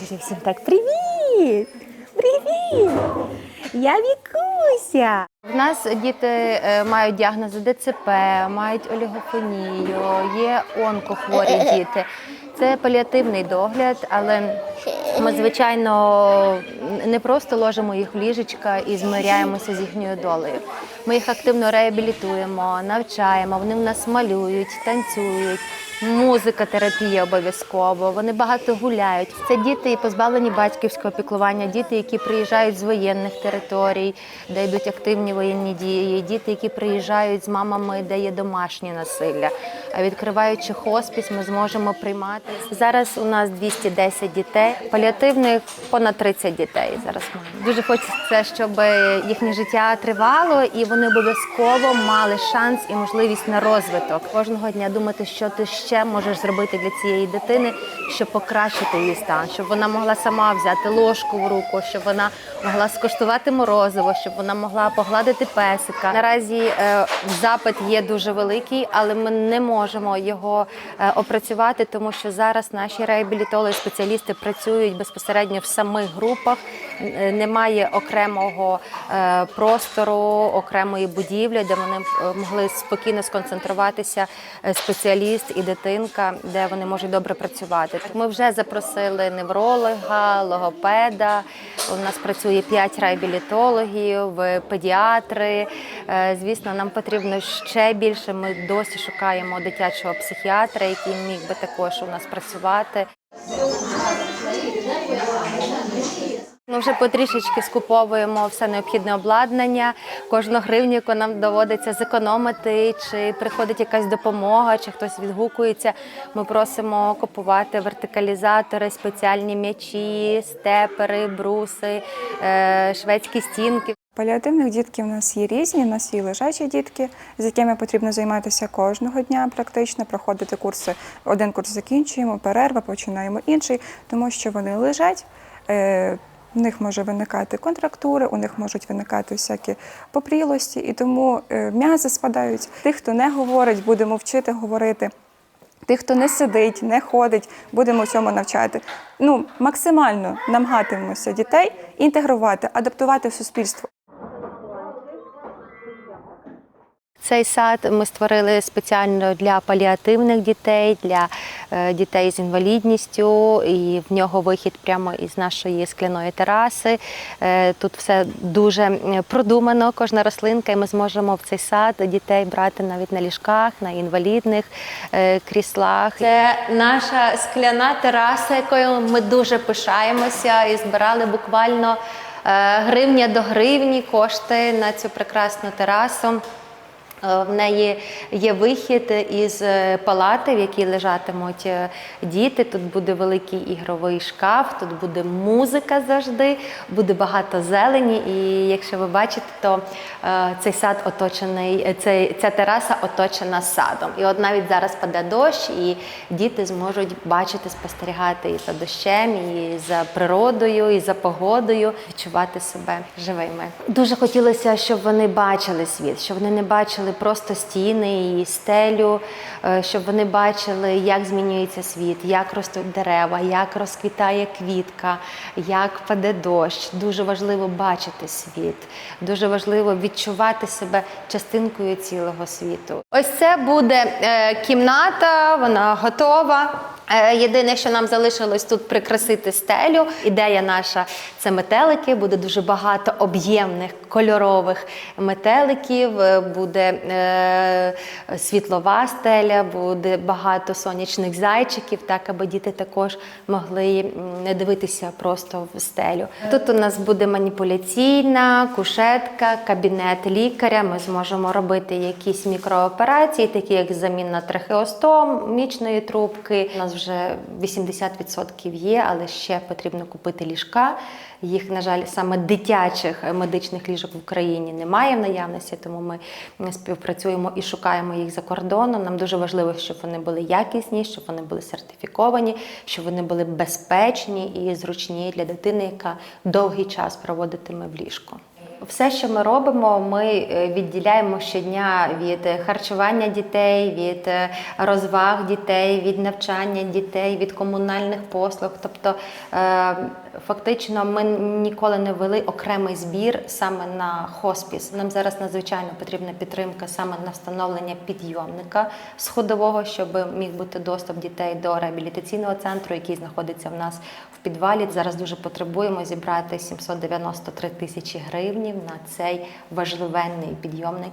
Кажи всім так: привіт! Привіт! Я Вікуся! В нас діти е, мають діагнози ДЦП, мають олігофонію, є онкохворі діти. Це паліативний догляд, але ми, звичайно, не просто ложимо їх в ліжечка і змиряємося з їхньою долею. Ми їх активно реабілітуємо, навчаємо, вони в нас малюють, танцюють. Музика, терапія обов'язково. Вони багато гуляють. Це діти позбавлені батьківського піклування, діти, які приїжджають з воєнних територій, де йдуть активні воєнні дії, діти, які приїжджають з мамами, де є домашнє насилля. А відкриваючи хоспіс, ми зможемо приймати. Зараз у нас 210 дітей, паліативних понад 30 дітей. Зараз. Дуже хочеться, щоб їхнє життя тривало і вони обов'язково мали шанс і можливість на розвиток. Кожного дня думати, що ти ще можеш зробити для цієї дитини, щоб покращити її стан, щоб вона могла сама взяти ложку в руку, щоб вона могла скуштувати морозиво, щоб вона могла погладити песика. Наразі е, запит є дуже великий, але ми не можемо його е, опрацювати, тому що зараз наші реабілітологи, спеціалісти працюють безпосередньо в самих групах. Немає окремого е, простору, окремої будівлі, де вони е, могли спокійно сконцентруватися е, спеціаліст і дитинка, де вони можуть добре працювати. Ми вже запросили невролога, логопеда. У нас працює 5 реабілітологів, педіатри. Звісно, нам потрібно ще більше. Ми досі шукаємо дитячого психіатра, який міг би також у нас працювати. Ми вже потрішечки скуповуємо все необхідне обладнання. Кожну гривню, яку нам доводиться зекономити, чи приходить якась допомога, чи хтось відгукується. Ми просимо купувати вертикалізатори, спеціальні м'ячі, степери, бруси, е, шведські стінки. Паліативних дітків у нас є різні. У нас є лежачі дітки, з якими потрібно займатися кожного дня, практично проходити курси. Один курс закінчуємо, перерва, починаємо інший, тому що вони лежать. е, В них може виникати контрактури, у них можуть виникати всякі попрілості, і тому е, м'язи спадають. Тих, хто не говорить, будемо вчити говорити. Тих, хто не сидить, не ходить, будемо цьому навчати. Ну, максимально намагатимемося дітей інтегрувати, адаптувати в суспільство. Цей сад ми створили спеціально для паліативних дітей, для е, дітей з інвалідністю, і в нього вихід прямо із нашої скляної тераси. Е, Тут все дуже продумано, кожна рослинка, і ми зможемо в цей сад дітей брати навіть на ліжках, на інвалідних е, кріслах. Це наша скляна тераса, якою ми дуже пишаємося і збирали буквально гривня до гривні кошти на цю прекрасну терасу. Е, В неї є вихід із е, палати, в якій лежатимуть е, діти. Тут буде великий ігровий шкаф, тут буде музика завжди, буде багато зелені. І якщо ви бачите, то цей сад оточений, цей, ця тераса оточена садом. І от навіть зараз паде дощ, і діти зможуть бачити, спостерігати і за дощем, і за природою, і за погодою, відчувати себе живими. Дуже хотілося, щоб вони бачили світ, щоб вони не бачили просто стіни і стелю, е, щоб вони бачили, як змінюється світ, як ростуть дерева, як розквітає квітка, як паде дощ. Дуже важливо бачити світ, дуже важливо відчувати себе частинкою цілого світу. Ось це буде е, кімната, вона готова. Е, Єдине, що нам залишилось тут прикрасити стелю. Ідея наша це метелики. Буде дуже багато об'ємних кольорових метеликів. е, Буде е, світлова стеля, буде багато сонячних зайчиків, так аби діти також могли не дивитися просто в стелю. Тут у нас буде маніпуляційна кушетка, кабінет лікаря. Ми зможемо робити якісь мікрооперації, такі як заміна трахеостом, мічної трубки. У нас вже 80% є, але ще потрібно купити ліжка. Їх, на жаль, саме дитячих медичних ліжок в Україні немає в наявності, тому ми співпрацюємо і шукаємо їх за кордоном. Нам дуже важливо, щоб вони були якісні, щоб вони були сертифіковані, щоб вони були безпечні і зручні для дитини, яка довгий час проводитиме в ліжку. Все, що ми робимо, ми е, відділяємо щодня від е, харчування дітей, від е, розваг дітей, від навчання дітей, від комунальних послуг. Тобто, фактично, ми ніколи не вели окремий збір саме на хоспіс. Нам зараз надзвичайно потрібна підтримка саме на встановлення підйомника сходового, щоб міг бути доступ дітей до реабілітаційного центру, який знаходиться в нас в підвалі. Зараз дуже потребуємо зібрати 793 тисячі гривнів на цей важливенний підйомник.